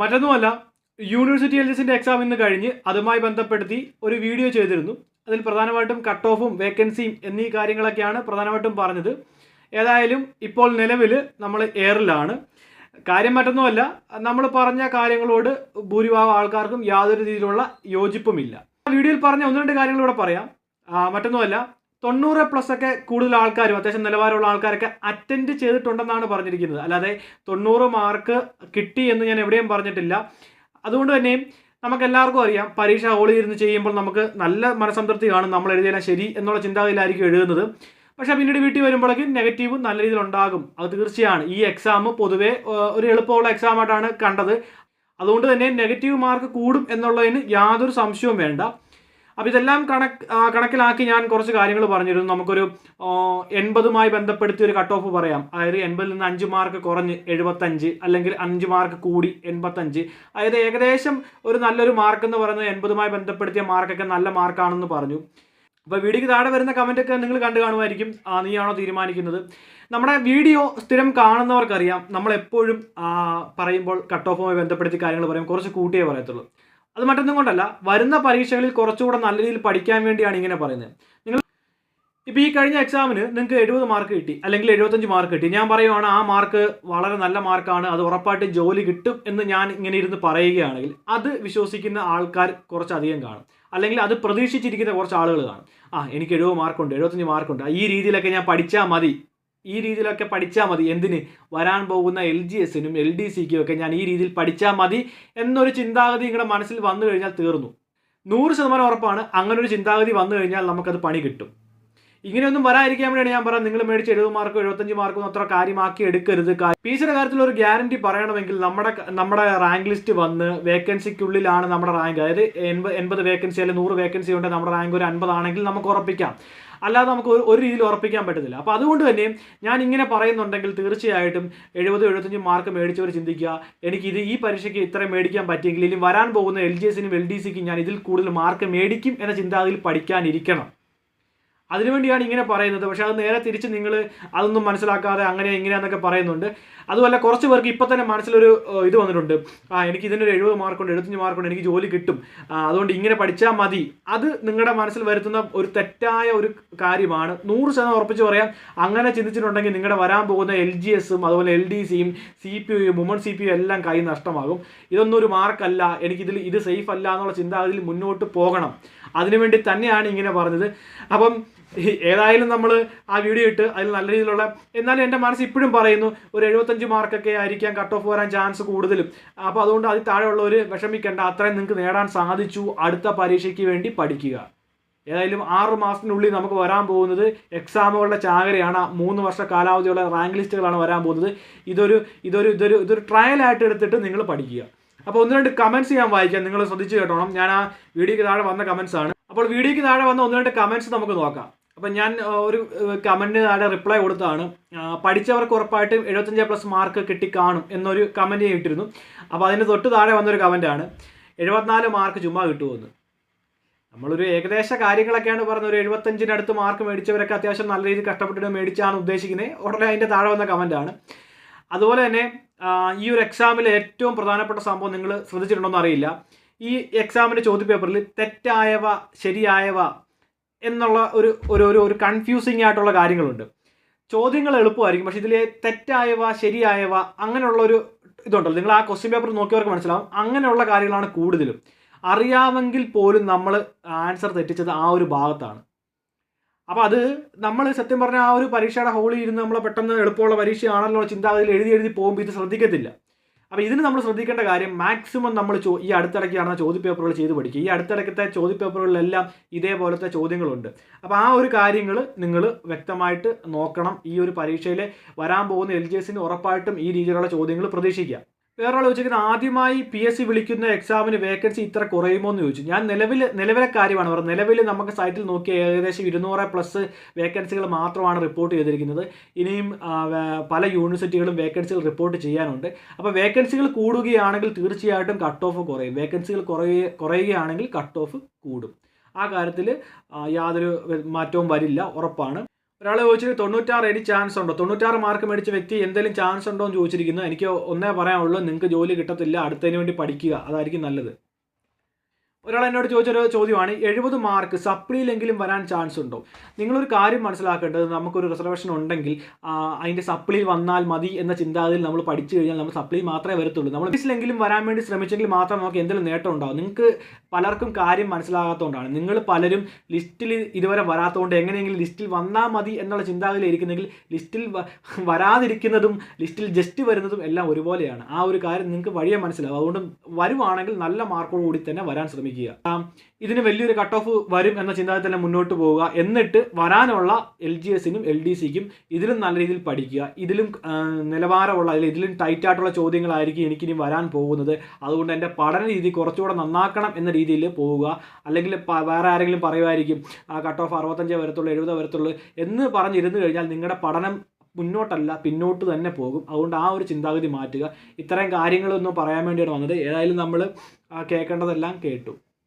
മറ്റൊന്നുമല്ല university എൽജിസിന്റെ exam ഇന്ന് കഴിഞ്ഞ് അതുമായി ബന്ധപ്പെടുത്തി ഒരു വീഡിയോ ചെയ്തിരുന്നു. അതിൽ പ്രധാനമായിട്ടും കട്ട് ഓഫും വേക്കൻസിയും എന്നീ കാര്യങ്ങളൊക്കെയാണ് പ്രധാനമായിട്ടും പറഞ്ഞത്. ഏതായാലും ഇപ്പോൾ നിലവിൽ നമ്മൾ എയറിലാണ് കാര്യം മറ്റൊന്നുമല്ല നമ്മൾ പറഞ്ഞ കാര്യങ്ങളോട് ഭൂരിഭാഗം ആൾക്കാർക്കും യാതൊരു രീതിയിലുള്ള യോജിപ്പുമില്ല. വീഡിയോയിൽ പറഞ്ഞ ഒന്ന് രണ്ട് കാര്യങ്ങൾ ഇവിടെ പറയാം. മറ്റൊന്നുമല്ല തൊണ്ണൂറ് പ്ലസ് ഒക്കെ കൂടുതൽ ആൾക്കാരും അത്യാവശ്യം നിലവാരമുള്ള ആൾക്കാരൊക്കെ അറ്റൻഡ് ചെയ്തിട്ടുണ്ടെന്നാണ് പറഞ്ഞിരിക്കുന്നത്. അല്ലാതെ തൊണ്ണൂറ് മാർക്ക് കിട്ടി എന്ന് ഞാൻ എവിടെയും പറഞ്ഞിട്ടില്ല. അതുകൊണ്ട് തന്നെയും നമുക്ക് എല്ലാവർക്കും അറിയാം പരീക്ഷ ഹോളിൽ ഇരുന്ന് ചെയ്യുമ്പോൾ നമുക്ക് നല്ല മനസംതൃപ്തി കാണും നമ്മൾ എഴുതിയാൽ ശരി എന്നുള്ള ചിന്താഗതിയിലായിരിക്കും എഴുതുന്നത്. പക്ഷേ പിന്നീട് വീട്ടിൽ വരുമ്പോഴേക്കും നെഗറ്റീവ് നല്ല രീതിയിൽ ഉണ്ടാകും. അത് തീർച്ചയാണ്. ഈ എക്സാം പൊതുവേ ഒരു എളുപ്പമുള്ള എക്സാമായിട്ടാണ് കണ്ടത്. അതുകൊണ്ട് തന്നെ നെഗറ്റീവ് മാർക്ക് കൂടും എന്നുള്ളതിന് യാതൊരു സംശയവും വേണ്ട. അപ്പോൾ ഇതെല്ലാം കണക്ക് കണക്കിലാക്കി ഞാൻ കുറച്ച് കാര്യങ്ങൾ പറഞ്ഞിരുന്നു. നമുക്കൊരു എൺപതുമായി ബന്ധപ്പെടുത്തി ഒരു കട്ട് ഓഫ് പറയാം. അതായത് എൺപതിൽ നിന്ന് അഞ്ച് മാർക്ക് കുറഞ്ഞ് എഴുപത്തഞ്ച് അല്ലെങ്കിൽ അഞ്ച് മാർക്ക് കൂടി എൺപത്തഞ്ച്. അതായത് ഏകദേശം ഒരു നല്ലൊരു മാർക്ക് എന്ന് പറയുന്നത് എൺപതുമായി ബന്ധപ്പെടുത്തിയ മാർക്കൊക്കെ നല്ല മാർക്കാണെന്ന് പറഞ്ഞു. അപ്പോൾ വീഡിയോക്ക് താഴെ വരുന്ന കമന്റൊക്കെ നിങ്ങൾ കണ്ടു കാണുമായിരിക്കും. നീയാണോ തീരുമാനിക്കുന്നത്. നമ്മുടെ വീഡിയോ സ്ഥിരം കാണുന്നവർക്കറിയാം. ആ, പറയുമ്പോൾ കട്ട് ഓഫുമായി ബന്ധപ്പെടുത്തി കാര്യങ്ങൾ പറയും. കുറച്ച് കൂട്ടിയേ പറയത്തുള്ളൂ. അത് മറ്റൊന്നും കൊണ്ടല്ല. വരുന്ന പരീക്ഷകളിൽ കുറച്ചുകൂടെ നല്ല രീതിയിൽ പഠിക്കാൻ വേണ്ടിയാണ് ഇങ്ങനെ പറയുന്നത്. നിങ്ങൾ ഇപ്പോൾ ഈ കഴിഞ്ഞ എക്സാമിന് നിങ്ങൾക്ക് എഴുപത് മാർക്ക് കിട്ടി അല്ലെങ്കിൽ എഴുപത്തഞ്ച് മാർക്ക് കിട്ടി. ഞാൻ പറയുവാണ് ആ മാർക്ക് വളരെ നല്ല മാർക്കാണ് അത് ഉറപ്പായിട്ട് ജോലി കിട്ടും എന്ന് ഞാൻ ഇങ്ങനെ ഇരുന്ന് പറയുകയാണെങ്കിൽ അത് വിശ്വസിക്കുന്ന ആൾക്കാർ കുറച്ചധികം കാണും. അല്ലെങ്കിൽ അത് പ്രതീക്ഷിച്ചിരിക്കുന്ന കുറച്ച് ആളുകൾ കാണും. ആ എനിക്ക് എഴുപത് മാർക്കുണ്ട് എഴുപത്തഞ്ച് മാർക്കുണ്ട് ഈ രീതിയിലൊക്കെ ഞാൻ പഠിച്ചാൽ മതി. ഈ രീതിയിലൊക്കെ പഠിച്ചാൽ മതി. എന്തിന്? വരാൻ പോകുന്ന എൽ ജി എസിനും എൽ ഡി സിക്കും ഒക്കെ ഞാൻ ഈ രീതിയിൽ പഠിച്ചാൽ മതി എന്നൊരു ചിന്താഗതി നിങ്ങളുടെ മനസ്സിൽ വന്നു കഴിഞ്ഞാൽ തീർന്നു. നൂറ് ശതമാനം ഉറപ്പാണ് അങ്ങനൊരു ചിന്താഗതി വന്നു കഴിഞ്ഞാൽ നമുക്കത് പണി കിട്ടും. ഇങ്ങനെയൊന്നും വരാതിരിക്കാൻ വേണ്ടിയാണ് ഞാൻ പറയാം നിങ്ങൾ മേടിച്ച് എഴുപത് മാർക്കോ എഴുപത്തഞ്ച് മാർക്കോ അത്ര കാര്യമാക്കി എടുക്കരുത്. പി സിയുടെ കാര്യത്തിൽ ഒരു ഗ്യാരണ്ടി പറയണമെങ്കിൽ നമ്മുടെ നമ്മുടെ റാങ്ക് ലിസ്റ്റ് വന്ന് വേക്കൻസിക്കുള്ളിലാണ് നമ്മുടെ റാങ്ക് അതായത് എൺപത് എൺപത് വേക്കൻസി അല്ലെങ്കിൽ നൂറ് വേക്കൻസി ഉണ്ട് നമ്മുടെ റാങ്ക് ഒരു അൻപതാണെങ്കിൽ നമുക്ക് ഉറപ്പിക്കാം. അല്ലാതെ നമുക്ക് ഒരു രീതിയിൽ ഉറപ്പിക്കാൻ പറ്റത്തില്ല. അപ്പോൾ അതുകൊണ്ട് തന്നെ ഞാൻ ഇങ്ങനെ പറയുന്നുണ്ടെങ്കിൽ തീർച്ചയായിട്ടും എഴുപത് എഴുപത്തഞ്ച് മാർക്ക് മേടിച്ചവർ ചിന്തിക്കുക എനിക്ക് ഇത് ഈ പരീക്ഷയ്ക്ക് ഇത്രയും മേടിക്കാൻ പറ്റിയെങ്കിൽ ഇനി വരാൻ പോകുന്ന എൽ ജി എസിനും എൽ ഡി സിക്കും ഞാൻ ഇതിൽ കൂടുതൽ മാർക്ക് മേടിക്കും എന്ന ചിന്താഗതിയിൽ പഠിക്കാനിരിക്കണം. അതിനുവേണ്ടിയാണ് ഇങ്ങനെ പറയുന്നത്. പക്ഷെ അത് നേരെ തിരിച്ച് നിങ്ങൾ അതൊന്നും മനസ്സിലാക്കാതെ അങ്ങനെ ഇങ്ങനെയാന്നൊക്കെ പറയുന്നുണ്ട്. അതുമല്ല കുറച്ച് പേർക്ക് ഇപ്പം തന്നെ മനസ്സിലൊരു ഇത് വന്നിട്ടുണ്ട്. ആ എനിക്ക് ഇതിനൊരു എഴുപത് മാർക്കുണ്ട് എഴുപത്തഞ്ച് മാർക്കുണ്ട് എനിക്ക് ജോലി കിട്ടും. അതുകൊണ്ട് ഇങ്ങനെ പഠിച്ചാൽ മതി. അത് നിങ്ങളുടെ മനസ്സിൽ വരുത്തുന്ന ഒരു തെറ്റായ ഒരു കാര്യമാണ്. നൂറ് ശതമാനം ഉറപ്പിച്ച് പറയാം അങ്ങനെ ചിന്തിച്ചിട്ടുണ്ടെങ്കിൽ നിങ്ങളുടെ വരാൻ പോകുന്ന എൽ ജി എസും അതുപോലെ എൽ ഡി സിയും സി പി യുയും വുമൺ സി പി യു എല്ലാം കൈ നഷ്ടമാകും. ഇതൊന്നും ഒരു മാർക്കല്ല എനിക്കിതിൽ ഇത് സേഫ് അല്ല എന്നുള്ള ചിന്താഗതിയിൽ മുന്നോട്ട് പോകണം. അതിനുവേണ്ടി തന്നെയാണ് ഇങ്ങനെ പറഞ്ഞത്. അപ്പം ഏതായാലും നമ്മൾ ആ വീഡിയോ ഇട്ട് അതിൽ നല്ല രീതിയിലുള്ള എന്നാലും എന്റെ മനസ്സ് ഇപ്പോഴും പറയുന്നു ഒരു എഴുപത്തഞ്ച് മാർക്കൊക്കെ ആയിരിക്കാം കട്ട് ഓഫ് വരാൻ ചാൻസ് കൂടുതലും. അപ്പോൾ അതുകൊണ്ട് അതിൽ താഴെയുള്ളവർ വിഷമിക്കേണ്ട അത്രയും നിങ്ങൾക്ക് നേടാൻ സാധിച്ചു. അടുത്ത പരീക്ഷയ്ക്ക് വേണ്ടി പഠിക്കുക. ഏതായാലും ആറ് മാസത്തിനുള്ളിൽ നമുക്ക് വരാൻ പോകുന്നത് എക്സാമുകളുടെ ചാകരയാണ്. മൂന്ന് വർഷ കാലാവധിയുള്ള റാങ്ക് ലിസ്റ്റുകളാണ് വരാൻ പോകുന്നത്. ഇതൊരു ഇതൊരു ഇതൊരു ഇതൊരു ട്രയലായിട്ട് എടുത്തിട്ട് നിങ്ങൾ പഠിക്കുക. അപ്പോൾ ഒന്ന് രണ്ട് കമൻസ് ഞാൻ വായിക്കാം. നിങ്ങൾ ശ്രദ്ധിച്ചു കേട്ടോണം. ഞാൻ ആ വീഡിയോയ്ക്ക് താഴെ വന്ന കമൻസ് ആണ്. അപ്പോൾ വീഡിയോയ്ക്ക് താഴെ വന്ന ഒന്ന് രണ്ട് കമൻസ് നമുക്ക് നോക്കാം. അപ്പം ഞാൻ ഒരു കമന്റിന് താഴെ റിപ്ലൈ കൊടുത്തതാണ്. പഠിച്ചവർക്ക് ഉറപ്പായിട്ടും എഴുപത്തഞ്ച് പ്ലസ് മാർക്ക് കിട്ടി കാണും എന്നൊരു കമന്റ് ഇട്ടിരുന്നു. അപ്പോൾ അതിന് തൊട്ട് താഴെ വന്നൊരു കമന്റാണ് എഴുപത്തിനാല് മാർക്ക് ചുമ്മാ കിട്ടുമെന്ന് നമ്മളൊരു ഏകദേശ കാര്യങ്ങളൊക്കെയാണ് പറഞ്ഞത്. ഒരു എഴുപത്തഞ്ചിനടുത്ത് മാർക്ക് മേടിച്ചവരൊക്കെ അത്യാവശ്യം നല്ല രീതിയിൽ കഷ്ടപ്പെട്ടിട്ട് മേടിച്ചാണ് ഉദ്ദേശിക്കുന്നത് ഉടനെ അതിന്റെ താഴെ വന്ന കമന്റാണ് അതുപോലെ തന്നെ ഈ ഒരു എക്സാമിലെ ഏറ്റവും പ്രധാനപ്പെട്ട സംഭവം നിങ്ങൾ ശ്രദ്ധിച്ചിട്ടുണ്ടോയെന്ന് അറിയില്ല. ഈ എക്സാമിന്റെ ചോദ്യപേപ്പറിൽ തെറ്റായവ ശരിയായവ എന്നുള്ള ഒരു ഒരു ഒരു കൺഫ്യൂസിങ് ആയിട്ടുള്ള കാര്യങ്ങളുണ്ട്. ചോദ്യങ്ങൾ എളുപ്പമായിരിക്കും പക്ഷെ ഇതിലെ തെറ്റായവ ശരിയായവ അങ്ങനെയുള്ള ഒരു ഇതുണ്ടല്ലോ. നിങ്ങൾ ആ ക്വസ്റ്റ്യൻ പേപ്പർ നോക്കിയവർക്ക് മനസ്സിലാവും. അങ്ങനെയുള്ള കാര്യങ്ങളാണ് കൂടുതലും. അറിയാമെങ്കിൽ പോലും നമ്മൾ ആൻസർ തെറ്റിച്ചത് ആ ഒരു ഭാഗത്താണ്. അപ്പോൾ അത് നമ്മൾ സത്യം പറഞ്ഞാൽ ആ ഒരു പരീക്ഷയുടെ ഹോളിൽ ഇരുന്ന് നമ്മൾ പെട്ടെന്ന് എളുപ്പമുള്ള പരീക്ഷയാണല്ലോ ചിന്താഗതിയിൽ എഴുതി എഴുതി പോകുമ്പോൾ ഇത് ശ്രദ്ധിക്കത്തില്ല. അപ്പോൾ ഇതിന് നമ്മൾ ശ്രദ്ധിക്കേണ്ട കാര്യം മാക്സിമം നമ്മൾ ചോ ഈ അടുത്തിടയ്ക്ക് നടന്ന ചോദ്യപേപ്പറുകൾ ചെയ്ത് പഠിക്കുക. ഈ അടുത്തിടയ്ക്കത്തെ ചോദ്യപേപ്പറുകളിലെല്ലാം ഇതേപോലത്തെ ചോദ്യങ്ങളുണ്ട്. അപ്പോൾ ആ ഒരു കാര്യങ്ങൾ നിങ്ങൾ വ്യക്തമായിട്ട് നോക്കണം. ഈ ഒരു പരീക്ഷയിൽ വരാൻ പോകുന്ന എൽ ജി ഉറപ്പായിട്ടും ഈ രീതിയിലുള്ള ചോദ്യങ്ങൾ പ്രതീക്ഷിക്കുക. വേറൊരാൾ ചോദിക്കുന്നത് ആദ്യമായി പി എസ് സി വിളിക്കുന്ന എക്സാമിന് വേക്കൻസി ഇത്ര കുറയുമോ എന്ന് ചോദിച്ചു. ഞാൻ നിലവിൽ നിലവിലെ കാര്യമാണ് പറഞ്ഞത്. നിലവിൽ നമുക്ക് സൈറ്റിൽ നോക്കിയ ഏകദേശം ഇരുന്നൂറ് പ്ലസ് വേക്കൻസികൾ മാത്രമാണ് റിപ്പോർട്ട് ചെയ്തിരിക്കുന്നത്. ഇനിയും പല യൂണിവേഴ്സിറ്റികളും വേക്കൻസികൾ റിപ്പോർട്ട് ചെയ്യാനുണ്ട്. അപ്പോൾ വേക്കൻസികൾ കൂടുകയാണെങ്കിൽ തീർച്ചയായിട്ടും കട്ട് ഓഫ് കുറയും. വേക്കൻസികൾ കുറയുക കുറയുകയാണെങ്കിൽ കട്ട് ഓഫ് കൂടും. ആ കാര്യത്തിൽ യാതൊരു മാറ്റവും വരില്ല. ഉറപ്പാണ്. ഒരാൾ ചോദിച്ചത് തൊണ്ണൂറ്റാറ് എനിക്ക് ചാൻസ് ഉണ്ടോ? തൊണ്ണൂറ്റാറ് മാർക്ക് മേടിച്ച വ്യക്തി എന്തെങ്കിലും ചാൻസ് ഉണ്ടോ എന്ന് ചോദിച്ചിരിക്കുന്നു. എനിക്ക് ഒന്നേ പറയാനുള്ളൂ നിങ്ങൾക്ക് ജോലി കിട്ടത്തില്ല അടുത്തതിന് വേണ്ടി പഠിക്കുക. അതായിരിക്കും നല്ലത്. ഒരാൾ എന്നോട് ചോദിച്ചൊരു ചോദ്യമാണ് എഴുപത് മാർക്ക് സപ്ലിയിലെങ്കിലും വരാൻ ചാൻസ് ഉണ്ടോ? നിങ്ങളൊരു കാര്യം മനസ്സിലാക്കേണ്ടത് നമുക്കൊരു റിസർവേഷൻ ഉണ്ടെങ്കിൽ അതിന്റെ സപ്ലിയിൽ വന്നാൽ മതി എന്ന ചിന്താഗതിയിൽ നമ്മൾ പഠിച്ചു കഴിഞ്ഞാൽ നമ്മൾ സപ്ലി മാത്രമേ വരത്തുള്ളൂ. നമ്മൾ ഫീസിലെങ്കിലും വരാൻ വേണ്ടി ശ്രമിച്ചെങ്കിൽ മാത്രം നമുക്ക് എന്തെങ്കിലും നേട്ടം ഉണ്ടാവും. നിങ്ങൾക്ക് പലർക്കും കാര്യം മനസ്സിലാകാത്തതുകൊണ്ടാണ് നിങ്ങൾ പലരും ലിസ്റ്റിൽ ഇതുവരെ വരാത്തതുകൊണ്ട് എങ്ങനെയെങ്കിലും ലിസ്റ്റിൽ വന്നാൽ മതി എന്നുള്ള ചിന്താഗതിയിൽ ഇരിക്കുന്നെങ്കിൽ ലിസ്റ്റിൽ വരാതിരിക്കുന്നതും ലിസ്റ്റിൽ ജസ്റ്റ് വരുന്നതും എല്ലാം ഒരുപോലെയാണ്. ആ ഒരു കാര്യം നിങ്ങൾക്ക് വഴിയെ മനസ്സിലാവും. അതുകൊണ്ട് വരുവാണെങ്കിൽ നല്ല മാർക്കോട് കൂടി തന്നെ വരാൻ ശ്രമിക്കുക. ആ, ഇതിന് വലിയൊരു കട്ട് ഓഫ് വരും എന്ന ചിന്താഗതി തന്നെ മുന്നോട്ട് പോവുക. എന്നിട്ട് വരാനുള്ള എൽ ജി എസിനും എൽ ഡി സിക്കും ഇതിലും നല്ല രീതിയിൽ പഠിക്കുക. ഇതിലും നിലവാരമുള്ള അല്ലെങ്കിൽ ഇതിലും ടൈറ്റ് ആയിട്ടുള്ള ചോദ്യങ്ങളായിരിക്കും എനിക്കിനി വരാൻ പോകുന്നത്. അതുകൊണ്ട് എന്റെ പഠന രീതി കുറച്ചുകൂടെ നന്നാക്കണം എന്ന രീതിയിൽ പോവുക. അല്ലെങ്കിൽ വേറെ ആരെങ്കിലും പറയുമായിരിക്കും ആ കട്ട് ഓഫ് അറുപത്തഞ്ചേ വരത്തുള്ളൂ എഴുപത് വരത്തുള്ളൂ എന്ന് പറഞ്ഞിരുന്നു കഴിഞ്ഞാൽ നിങ്ങളുടെ പഠനം മുന്നോട്ടല്ല പിന്നോട്ട് തന്നെ പോകും. അതുകൊണ്ട് ആ ഒരു ചിന്താഗതി മാറ്റുക. ഇത്രയും കാര്യങ്ങളൊന്നും പറയാൻ വേണ്ടിയാണ് വന്നത്. ഏതായാലും നമ്മൾ കേൾക്കേണ്ടതെല്ലാം കേട്ടു.